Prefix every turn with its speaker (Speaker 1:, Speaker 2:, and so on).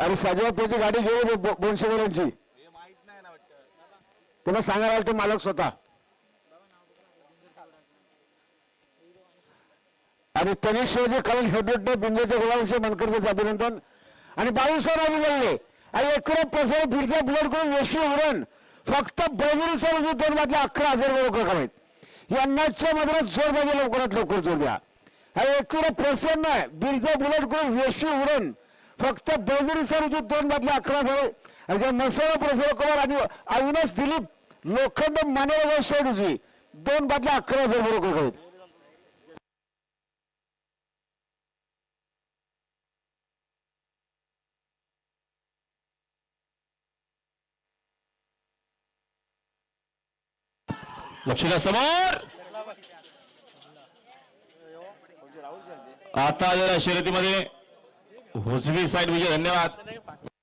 Speaker 1: आणि साजेवापूरची गाडी घेऊन दोनशे मुलांची तुला सांगायला ते मालक स्वतः. आणि त्यांनी शिवाजी करण हेडवेट बिंदूच्या गुलाबाचे मनकरचे अभिनंदन. आणि बावीसवर आम्ही बोलले आणि एकरा प्रसार फिरत्या बुलेट करून यशवी उरण फक्त बळगुरी सर दोन मधले अकरा हजार रुपये लवकर कमाईत. यांनाच्या मधून जोर पाहिजे लवकरात लवकर जोर द्या. हा एकूण प्रसन्न बिरजा बुलेट करून यशवी उरण फक्त बळगुरी सर दोन मधले अकरा झाले नरसिंह प्रफुल्ल कुमार आणि अविनाश दिलीप लोखंड मानवगाव शेडूजी दोन बाटल्या अकरा हजार बरोबर लवकर
Speaker 2: लक्षला समोर? आता जरा शर्यतीमध्ये हुजवी साहेब विजय धन्यवाद.